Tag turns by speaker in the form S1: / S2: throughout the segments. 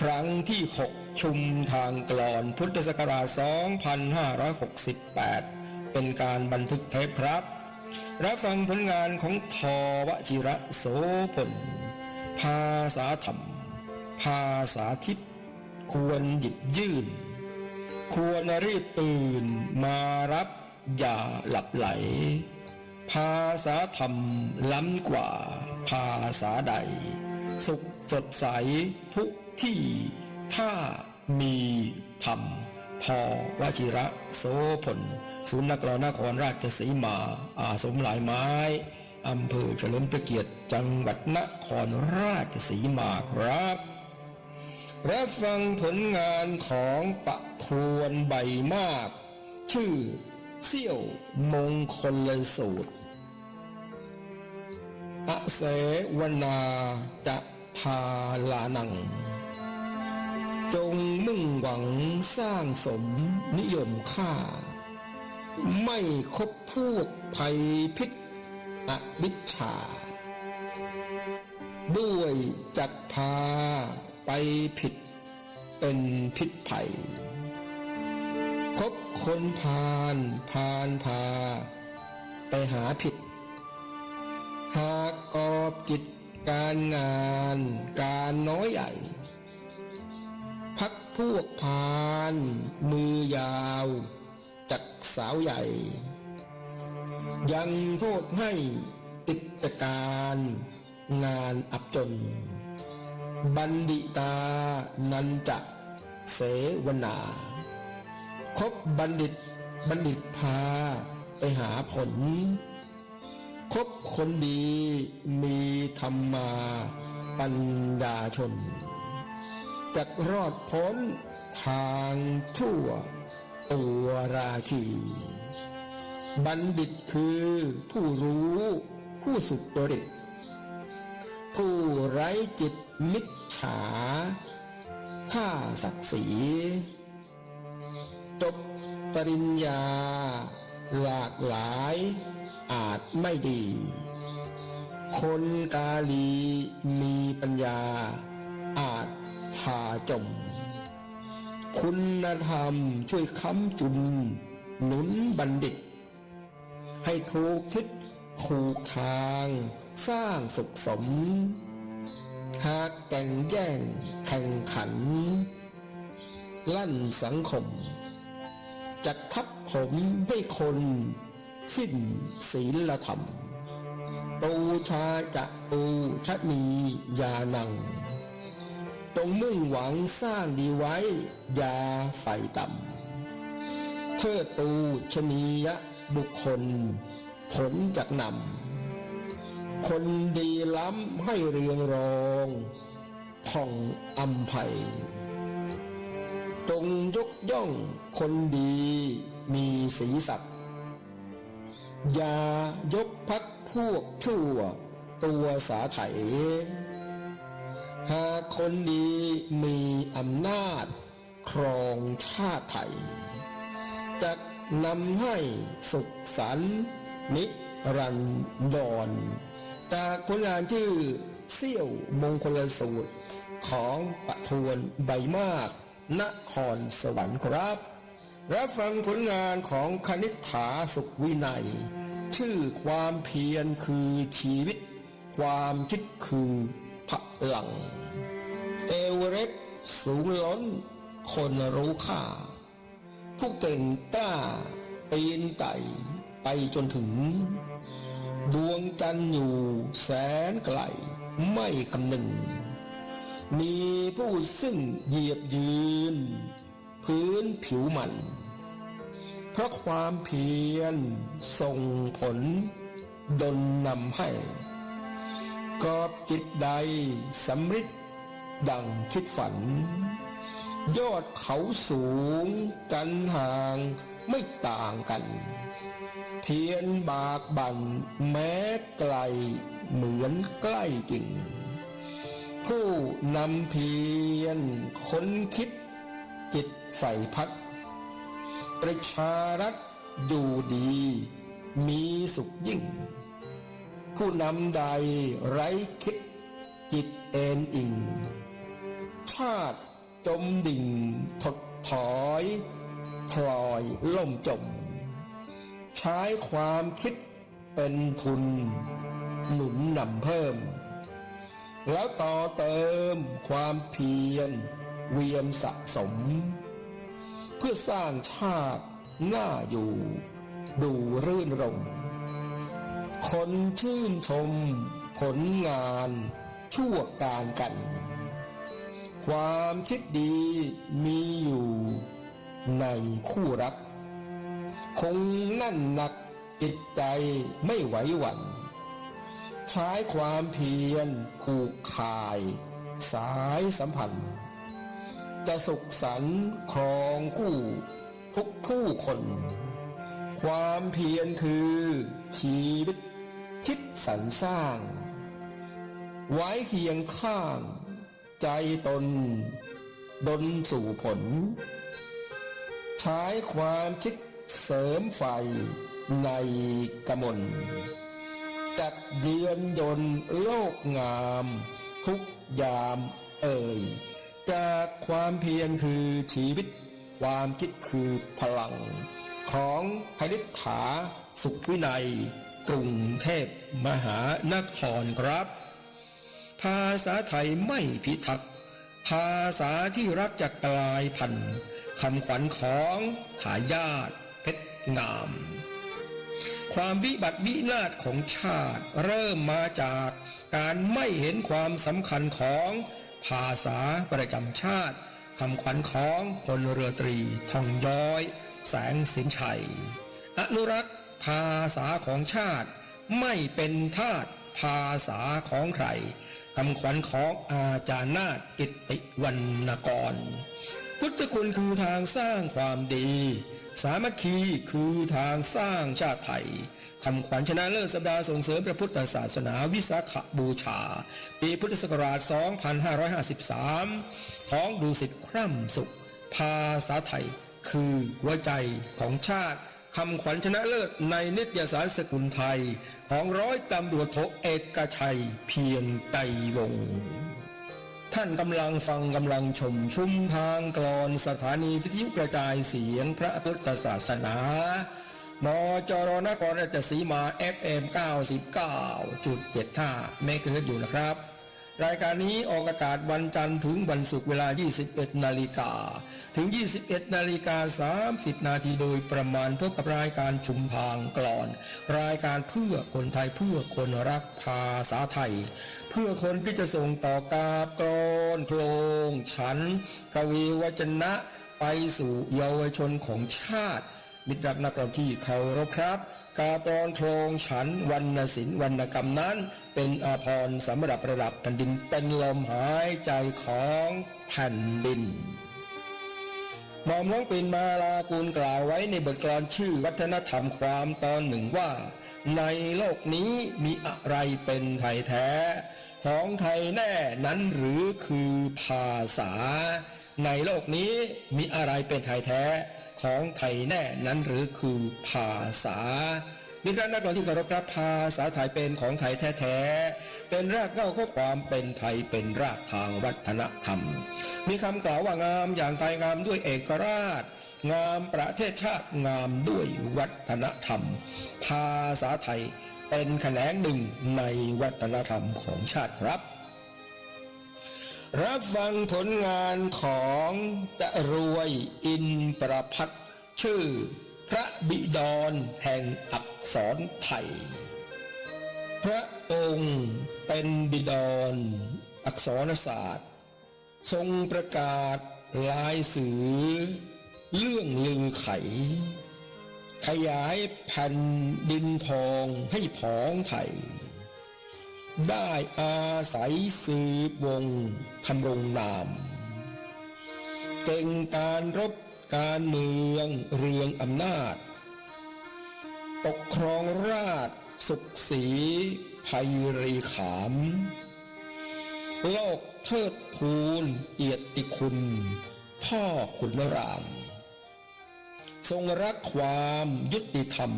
S1: ครั้งที่ 6 ชุมทางกลอนพุทธศักราช 2568 เป็นการบันทึกเทปครับ รับฟังผลงานของทวจิระโสพล ภาษาธรรม ภาษาทิพย์ควรหยิบยื่น ควรรีบตื่นมารับอย่าหลับไหล ภาษาธรรมล้ำกว่าภาษาใด สุขสดใสทุก ที่ถ้ามีธรรมพอวชิระโสพลศูนย์นักรนครราชสีมา อาสมหลายไม้อำเภอเฉลิมพระเกียรติจังหวัดนครราชสีมาครับและฟังผลงานของปะทวนใบมาก ชื่อเสี่ยวมงคลเลสูตรอเสวนาจะพาลานัง จงมุ่งหวังสร้างสมนิยมค่า ไม่คบพวกภัยพิษอวิชชา ด้วยจัดพาไปผิดเป็นพิษภัย คบคนพาลพาลพา ไปหาผิด หากกอบกิจการงานการน้อยใหญ่ พวกพาลมือยาวจักสาวใหญ่ ยังโทษให้ติดการงานอับจน บัณฑิตานันจะเสวนา คบบัณฑิตบัณฑิตพาไปหาผล คบคนดีมีธรรมมาปัญญาชน จะรอดพ้นทางทั่วตัวราคีบัณฑิตคือผู้รู้ผู้สุจริตผู้ไร้จิตมิจฉาฆ่าศักดิ์ศรีจบปริญญา หลากหลายอาจไม่ดี คนกาลีมีปัญญาอาจ พาจม คุณธรรมช่วยค้ำจุน หนุนบัณฑิต ให้ถูกทิศถูกทาง สร้างสุขสม หากแก่งแย่งแข่งขัน ลั่นสังคมจะทับผมให้คน สิ้นศีลธรรม ตูชาจะตูชะนียานัง งมุ่งหวังสร้างดีไว้อยาใฝ่ต่ำเทิดตูชนียบุคคล ผลจากนำคนดีล้ำให้เรียงรองผ่องอำไพจงยกย่องคนดีมีสีสักดิ์อย่ายกพักพวกชั่วตัวสาไถ หากคนดีมีอำนาจ ครองชาติไทยจะนำให้สุขสันนิรันดรจากผลงานชื่อเสี่ยวมงคลสูตร ของปะทวนใบมากนครสวรรค์ครับ รับฟังผลงานของคณิษฐาสุขวินัย ชื่อความเพียรคือชีวิต ความคิดคือ พลัง เอเวอเรสต์สูงล้น คนรู้ค่าผู้เก่งกล้าปีนไต่ไปจนถึง ดวงจันทร์อยู่แสนไกล ไม่คำนึง มีผู้ซึ่งเหยียบยืน พื้นผิวมันเพราะความเพียรส่งผลดลนำให้ กอบจิตใดสำริดดังคิดฝัน ยอดเขาสูงกันห่างไม่ต่างกันเพียรบากบั่นแม้ไกลเหมือนใกล้จริง ผู้นำเพียรค้นคิดจิตใส่พัด ประชารัฐอยู่ดี มีสุขยิ่ง ผู้นำใดไร้คิดจิตเอ็นอิ่งชาติจมดิ่งถดถอยพลอยล่มจม ใช้ความคิดเป็นทุน หนุนนำเพิ่ม แล้วต่อเติมความเพียรเวียนสะสม เพื่อสร้างชาติหน้าอยู่ ดูรื่นรม คนชื่นชม ผลงานชั่วการกัน ความคิดดีมีอยู่ในคู่รัก คงแน่นหนักจิตใจไม่ไหวหวั่นใช้ความเพียรผูกข่าย สายสัมพันธ์ จะสุขสันต์ครองคู่ ทุกผู้คน ความเพียรคือชีวิต คิดสรรสร้าง ไว้เคียงข้าง ใจตน ดนสู่ผล ใช้ความคิดเสริมไฟในกมลจัดเยือนยนโลกงาม ทุกยามเอ่ย จากความเพียรคือชีวิต ความคิดคือพลัง ของพนิษฐาสุขวินัย กรุงเทพมหานครครับ ภาษาไทยไม่พิทักษ์ภาษาที่รักจะกลายพันธุ์คำขวัญของทายาทเพชรงาม ความวิบัติวินาศของชาติเริ่มมาจากการไม่เห็นความสำคัญของภาษาประจำชาติคำขวัญของพลเรือตรีทองย้อย แสงสินชัย อนุรักษ์ ภาษาของชาติ ไม่เป็นทาสภาษาของใครคำขวัญของอาจารย์นาฏกิตติวรรณกร พุทธคุณคือทางสร้างความดี สามัคคีคือทางสร้างชาติไทยคำขวัญชนะเลิศสัปดาห์ส่งเสริมพระพุทธศาสนาวิสาขบูชา ปีพุทธศักราช 2553 ของดูสิทธิ์คร่ำสุข ภาษาไทยคือหัวใจของชาติ คำขวัญชนะเลิศในนิตยสารสกุลไทย ของร้อยตำรวจโทเอกชัยเพียรไตรวง ท่านกำลังฟังกำลังชมชุมทางกลอนสถานีวิทยุกระจายเสียงพระพุทธศาสนามจรนครราชสีมา FM 99.75เมกะเฮิรตอยู่นะครับ รายการนี้ออกอากาศวันจันทร์ถึงวันศุกร์เวลา 21 นาฬิกา ถึง 21 นาฬิกา 30 นาทีโดยประมาณพบกับรายการชุมทางกลอน รายการเพื่อคนไทยเพื่อคนรักภาษาไทย เพื่อคนที่จะส่งต่อกาบกรอนโครงฉัน กวีวจนะไปสู่เยาวชนของชาติ มิตรรักนักกลอนที่เคารพครับ กาบรอนโครงฉันวรรณศิลป์วรรณกรรมนั้น เป็นอาภรณ์สำหรับระดับแผ่นดินเป็นลมหายใจของแผ่นดินหมอมน้องปินมาลากูลกล่าวไว้ในบทกลอนชื่อวัฒนธรรมความตอนหนึ่งว่า ในโลกนี้มีอะไรเป็นไทยแท้ ของไทยแน่นั้นหรือคือภาษา ในโลกนี้มีอะไรเป็นไทยแท้ ของไทยแน่นั้นหรือคือภาษา มิตรนักกลอนที่เคารพครับภาษาไทยเป็นของไทยแท้ๆ เป็นรากเหง้าของความเป็นไทยเป็นรากทางวัฒนธรรม มีคำกล่าวว่างามอย่างไทยงามด้วยเอกราช งามประเทศชาติงามด้วยวัฒนธรรม ภาษาไทยเป็นแขนงหนึ่งในวัฒนธรรมของชาติครับ รับฟังผลงานของตะรวยอินประพัฒชื่อ พระบิดรแห่งอักษรไทย พระองค์เป็นบิดรอักษรศาสตร์ ทรงประกาศลายสือ เรื่องลือไข ขยายแผ่นดินทองให้ผองไทย ได้อาศัยสืบวงทำรงนาม เก่งการรบ การเมืองเรืองอำนาจ ปกครองราชสุขสีภัยรีขาม โลกเทิดทูนเอียดติคุณ พ่อขุนราม ทรงรักความยุติธรรม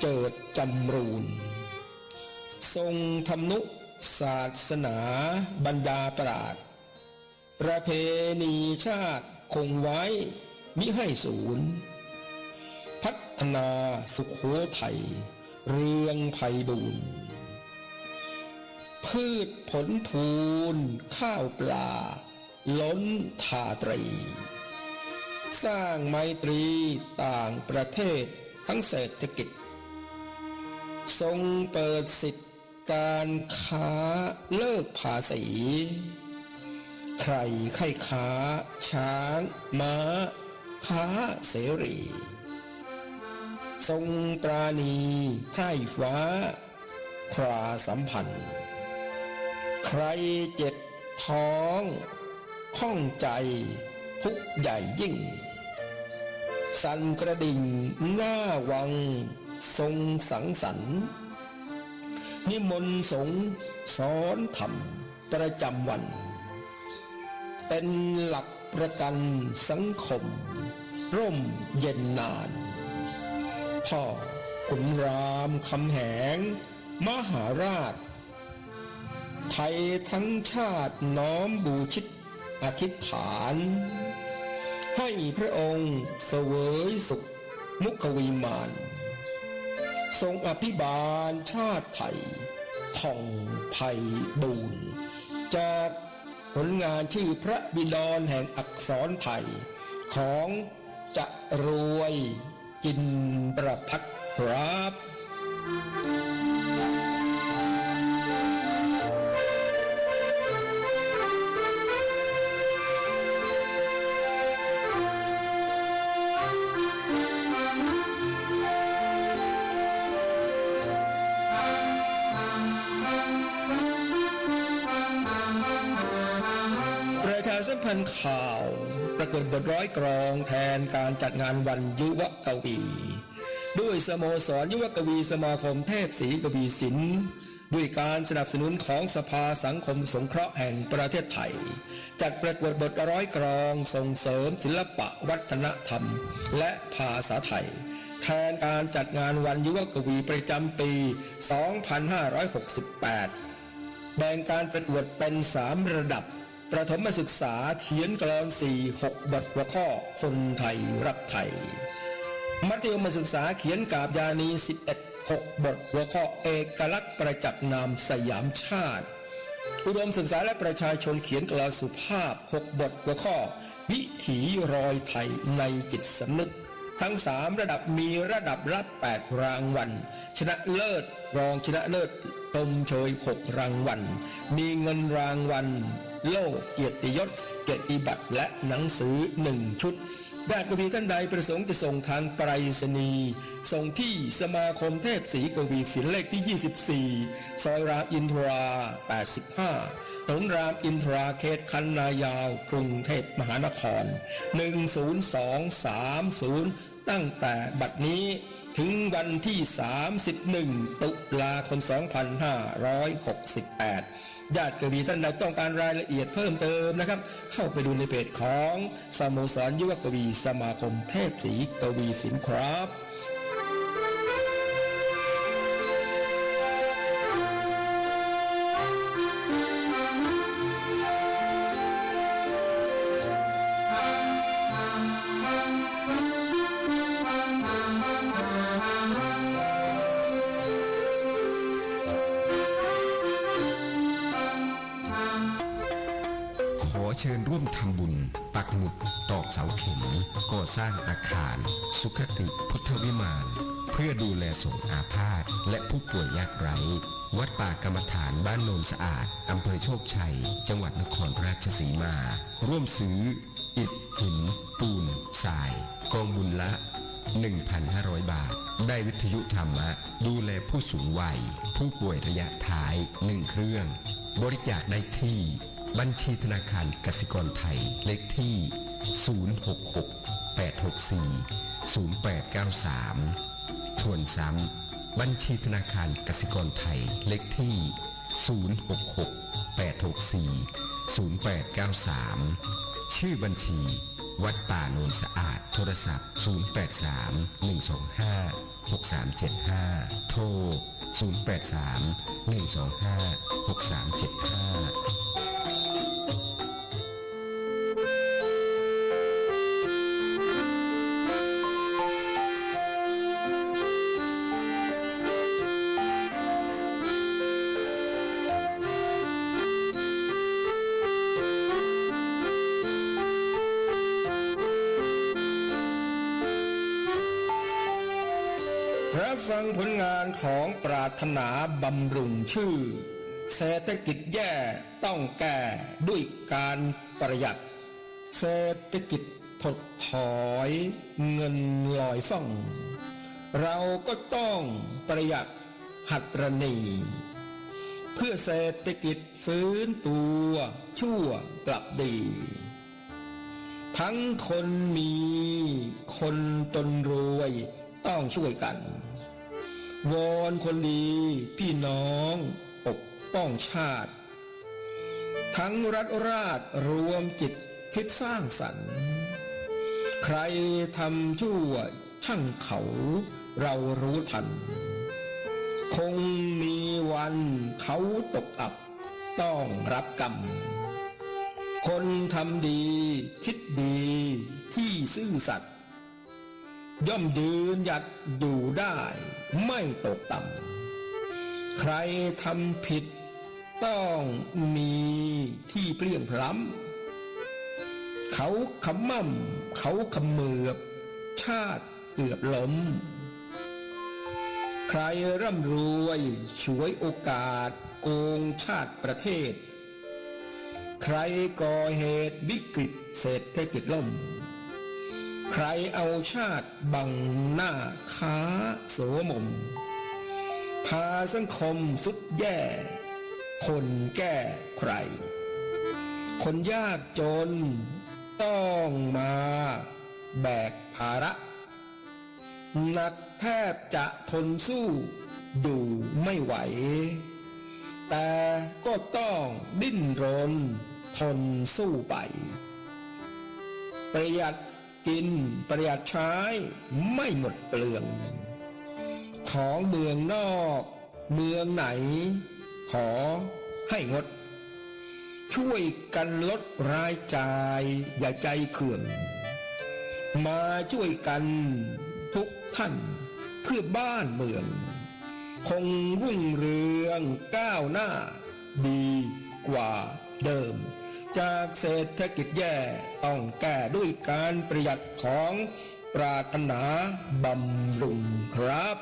S1: เจิดจำรูน ทรงทำนุศาสนาบรรดาปราดประเพณีชาติ คงไว้มิให้สูญ พัฒนาสุขโขทัยเรืองไพบูรณ์พืชผลทูลข้าวปลา ล้นทาตรี สร้างไมตรีต่างประเทศทั้งเศรษฐกิจ ทรงเปิดสิทธิการค้าเลิกภาษี ใครใครค้า ช้าง ม้า ค้าเสรี ทรงปราณีไพร่ฟ้า คราสัมพันธ์ ใครเจ็บท้องข้องใจ ทุกใหญ่ยิ่ง สันกระดิ่งหน้าวัง ทรงสังสรรค์นิมนต์สงฆ์สอนธรรมประจำวัน เป็นหลักประกันสังคม ร่มเย็นนาน พ่อขุนรามคำแหง มหาราช ไทยทั้งชาติน้อมบูชิตอธิษฐาน ให้พระองค์เสวยสุขมุขวิมาน ทรงอภิบาลชาติไทยผ่องไพบูรจาก ผลงานชื่อพระบิดรแห่งอักษรไทย ของจะรวยกินประพักครับ ข่าวประกวดบทร้อยกรองแทนการจัดงานวันยุวกวี ด้วยสโมสรยุวกวีสมาคมเทพศรีกวีสินด้วยการสนับสนุนของสภาสังคมสงเคราะห์แห่งประเทศไทย จัดประกวดบทร้อยกรองส่งเสริมศิลปะวัฒนธรรม และภาษาไทย แทนการจัดงานวันยุวกวีประจำปี 2568 แบ่งการประกวดเป็น 3 ระดับ ประถมศึกษาเขียนกลอน4 6บทหัวข้อคนไทยรักไทย มัธยมศึกษาเขียนกาบยานี11 6บทหัวข้อเอกลักษณ์ประจักษ์นามสยามชาติ อุดมศึกษาและประชาชนเขียนกลอนสุภาพ6บทหัวข้อ วิถีรอยไทยในจิตสำนึก ทั้ง3ระดับมีระดับรับ8รางวัลชนะเลิศรองชนะเลิศตมเชย6รางวัลมีเงินรางวัล โล่เกียรติยศเกียรติบัตรและหนังสือ1ชุดญาติกวีท่านใดประสงค์จะส่งทางไปรษณีย์ส่งที่สมาคมเทพศรีกวีศิลป์เลขที่ 24 ซอยรามอินทรา 85ถนนรามอินทราเขตคันนายาว กรุงเทพมหานคร 10230 ตั้งแต่บัดนี้ถึงวันที่ 31 ตุลาคม 2568 ญาติกวีท่านใดต้องการรายละเอียดเพิ่มเติมนะครับ เข้าไปดูในเพจของสโมสรยุวกวีสมาคมเทพศรีกวีสินครับ
S2: ร่วมทำบุญ ปักหมุดตอกเสาเข็มก่อสร้างอาคาร สุขติพุทธวิมาน เพื่อดูแลสงอาพาธและผู้ป่วยยากไร้วัดป่ากรรมฐานบ้านโนนสะอาด อำเภอโชคชัย จังหวัดนครราชสีมา ร่วมซื้อ อิฐหิน ปูนทราย กองบุญละ 1,500 บาท ได้วิทยุธรรมะ ดูแลผู้สูงวัย ผู้ป่วยระยะท้าย 1 เครื่อง บริจาคได้ที่ บัญชีธนาคารกสิกรไทย เลขที่ 066 864 0893 ทวนซ้ำบัญชีธนาคารกสิกรไทย เลขที่ 066 864 0893 ชื่อบัญชี วัดป่าโนนสะอาด โทรศัพท์ 083 125 6375 โทร 083 125 6375
S1: รับฟังผลงานของปรารถนาบำรุงชื่อ เศรษฐกิจแย่ต้องแก้ด้วยการประหยัด เศรษฐกิจถดถอยเงินลอยฟ่อง เราก็ต้องประหยัดหัตรณี เพื่อเศรษฐกิจฟื้นตัวชั่วกลับดี ทั้งคนมีคนจนรวยต้องช่วยกัน วอนคนดีพี่น้อง ปกป้องชาติ ทั้งรัฐราชรวมจิตคิดสร้างสรรค์ ใครทำชั่วช่างเขาเรารู้ทัน คงมีวันเขาตกอับต้องรับกรรม คนทำดีคิดดีที่ซื่อสัตย์ ย่อมยืนหยัดอยู่ได้ไม่ตกต่ำ ใครทำผิดต้องมีที่เปลี่ยงพล้ำ เขาขมั่มเขาขมือบ ชาติเกือบล้ม ใครร่ำรวยฉวยโอกาสโกงชาติประเทศ ใครก่อเหตุวิกฤตเศรษฐกิจล่ม ใครเอาชาติบังหน้าค้าโสมม พาสังคมสุดแย่ คนแก้ใคร คนยากจนต้องมาแบกภาระ หนักแทบจะทนสู้ดูไม่ไหว แต่ก็ต้องดิ้นรนทนสู้ไป ประหยัด กินประหยัดใช้ไม่หมดเปลือง ของเมืองนอก เมืองไหน ขอให้งด ช่วยกันลดรายจ่าย อย่าใจเขื่องมาช่วยกันทุกท่านเพื่อบ้านเมือง คงรุ่งเรืองก้าวหน้า ดีกว่าเดิม จากเศรษฐกิจแย่ต้องแก้ด้วยการประหยัดของปรารถนาบำรุงครับ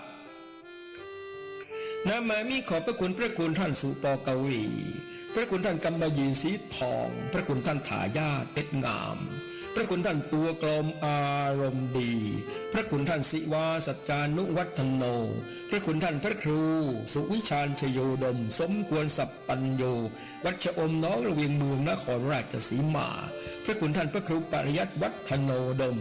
S1: นามามีขอบพระคุณพระคุณท่านสุปอกวีพระคุณท่านกำมะยีสีทอง พระคุณท่านถายาเพชรงาม พระคุณท่านตัวกลมอารมณ์ดี พระคุณท่านสิวาสัจจานุวัฒโน พระคุณท่านพระครู สุวิชาญชโยดม สมควรสัพปัญโย วัชอมน้องระเวียงเมืองนครราชสีมา พระคุณท่านพระครูปริยัติวัฒโนดม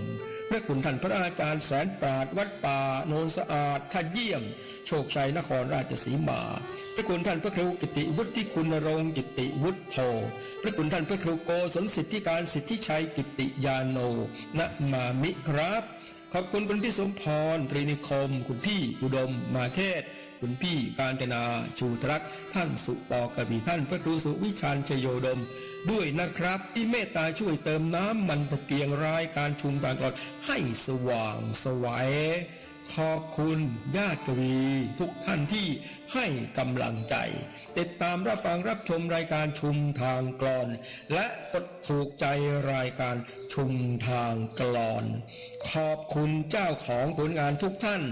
S1: พระคุณท่านพระอาจารย์แสนปราดวัดป่าโนนสะอาดท่าเยี่ยม โชคชัยนครราชสีมา พระคุณท่านพระครูกิติวุฒิคุณรงค์กิติวุฒโธพระคุณท่านพระครูโกศลสิทธิการสิทธิชัยกิติยาโนนะมามิครับ ขอบคุณคุณพี่สมพรตรีนิคม คุณพี่อุดมมาเทศ คุณพี่การจนาชูทรักท่านสุปอกบีท่านพระครูสุวิชาญชโยดม ด้วยนะครับ ที่เมตตาช่วยเติมน้ำมันตะเกียงรายการชุมการกลอดให้สว่างสวัย ขอบคุณญาติกวีทุกท่านที่ให้กำลังใจ ติดตามรับฟังรับชมรายการชุมทางกลอน และกดถูกใจรายการชุมทางกลอน ขอบคุณเจ้าของผลงานทุกท่าน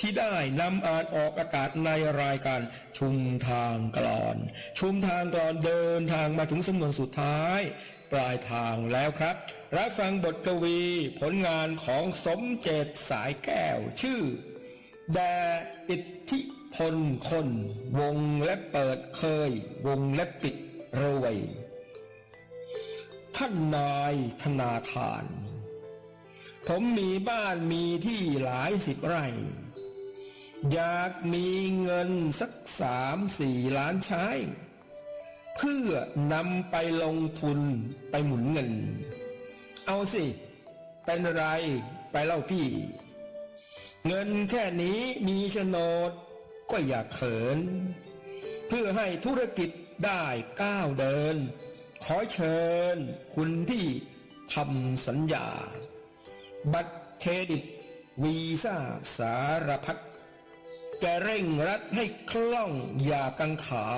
S1: ที่ได้นำอ่านออกอากาศในรายการชุมทางกลอน ชุมทางกลอนเดินทางมาถึงสำนวนสุดท้าย ปลายทางแล้วครับ รับฟังบทกวีผลงานของสมเจตสายแก้วชื่อ แดอิทธิพลคน วงและเปิดเคย วงและปิดรวยท่านนายธนาคาร ผมมีบ้านมีที่หลายสิบไร่อยากมีเงินสักสามสี่ล้านใช้ เพื่อนำไปลงทุนไปหมุนเงิน เอาสิ เป็นไรไปเล่าพี่ เงินแค่นี้มีโฉนดก็อย่าเขิน เพื่อให้ธุรกิจได้ก้าวเดิน ขอเชิญคุณพี่ทำสัญญา บัตรเครดิตวีซ่าสารพัดจะเร่งรัดให้คล่องอย่ากังขา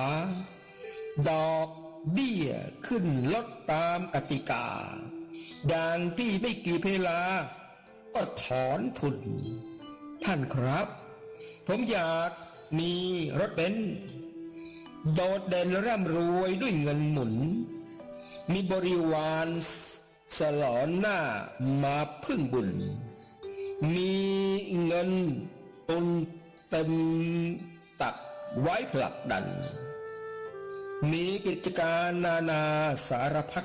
S1: ดอกเบี้ยขึ้นลดตามกติกาด่านพี่ไม่กี่เพลา ก็ถอนทุน ท่านครับ ผมอยากมีรถเบนซ์โดดเด่นร่ำรวยด้วยเงินหมุน มีบริวารสลอนหน้ามาพึ่งบุญ มีเงินตุนเต็มตักไว้ผลักดัน มีกิจการนานาสารพัด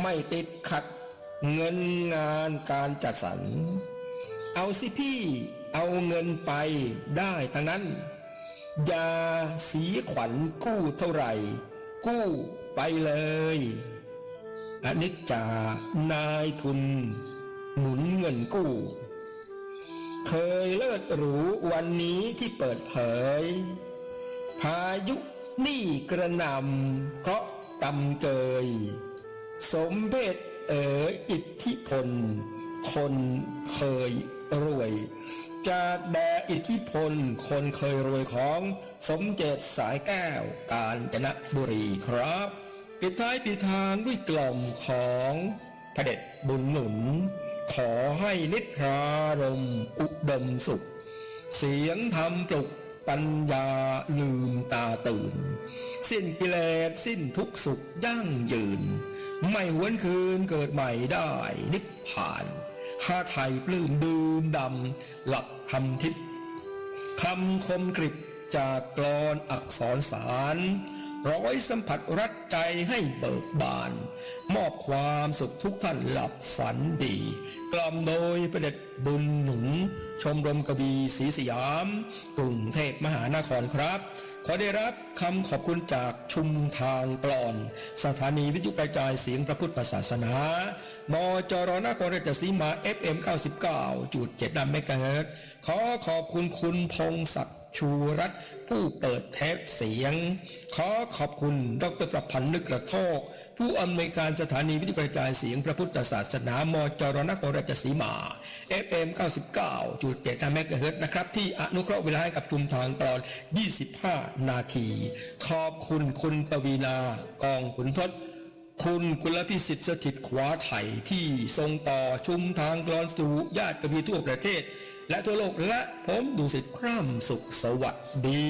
S1: ไม่ติดขัดเงินงานการจัดสรร เอาสิพี่เอาเงินไปได้ทั้งนั้นอย่าสีขวัญกู้เท่าไหร่ กู้ไปเลยอนิจจานายทุน หนุนเงินกู้ เคยเลิศหรูวันนี้ที่เปิดเผย พายุ นี่กระนำเคราะห์กำเกย สมเพศเอ๋ยอิทธิพล คนเคยรวยจากแดอิทธิพล คนเคยรวยของสมเจตสายแก้วกาญจนบุรีครับปิดท้ายปิดทางด้วยกล่อมของพระเด็จบุญหนุน ขอให้นิทรารมอุดมสุข เสียงธรรมปลุก ปัญญาลืมตาตื่น สิ้นกิเลสสิ้นทุกสุขยั่งยืน ไม่หวนคืนเกิดใหม่ได้นิพพานหาไทยปลื้มดื่มดำ หลักธรรมทิพย์คำคมกริบจากกลอนอักษรสาร ร้อยสัมผัสรัดใจให้เบิกบาน มอบความสุขทุกท่านหลับฝันดี กล่อมโดยประเด็จบุญหนุน ชมรมกบีศรีสยาม กรุงเทพมหานครครับ ขอได้รับคำขอบคุณจากชุมทางกลอน สถานีวิทยุกระจายเสียงพระพุทธศาสนามจรนครราชสีมา FM 99จุด7ดัมเมกะเฮิรตซ์ขอขอบคุณคุณพงศักดิ์ชูรัตน์ ผู้เปิดเทปเสียง ขอขอบคุณ ดรประพันธ์นึกกระโทก ผู้อำนวยการสถานีวิทยุกระจายเสียงพระพุทธศาสนามจรนครราชสีมา FM 99.7เมกะเฮิรตนะครับ ที่อนุเคราะห์เวลาให้กับชุมทางตอน 25 นาที ขอบคุณคุณปวีณากองขุนทศคุณกุลพิสิทธิ์สถิตขวาไถ่ที่ทรงต่อชุมทางกรอนสู่ญาติกบีทั่วประเทศ และทั่วโลกและผมดูสิคร่ำสุขสวัสดี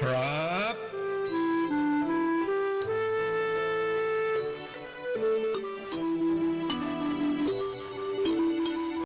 S1: ครับ